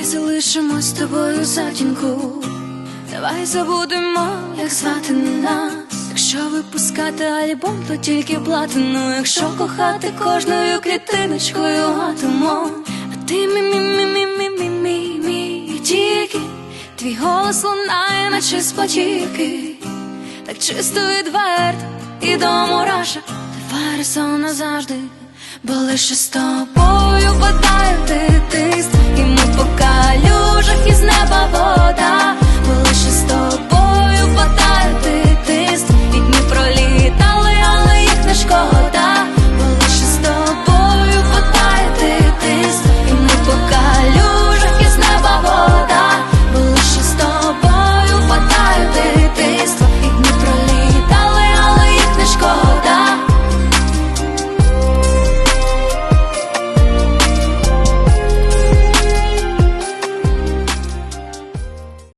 Давай залишимо з тобою затінку. Давай забудемо, як звати нас. Якщо випускати альбом, то тільки платину. Якщо кохати кожною клітиночкою атомом. А ти мі мі мі мі мі мі мі мі тільки твій голос лунає, наче з платівки. Так чисто відверто і до мураша Давай разом назавжди, бо лише з тобою падає дитинство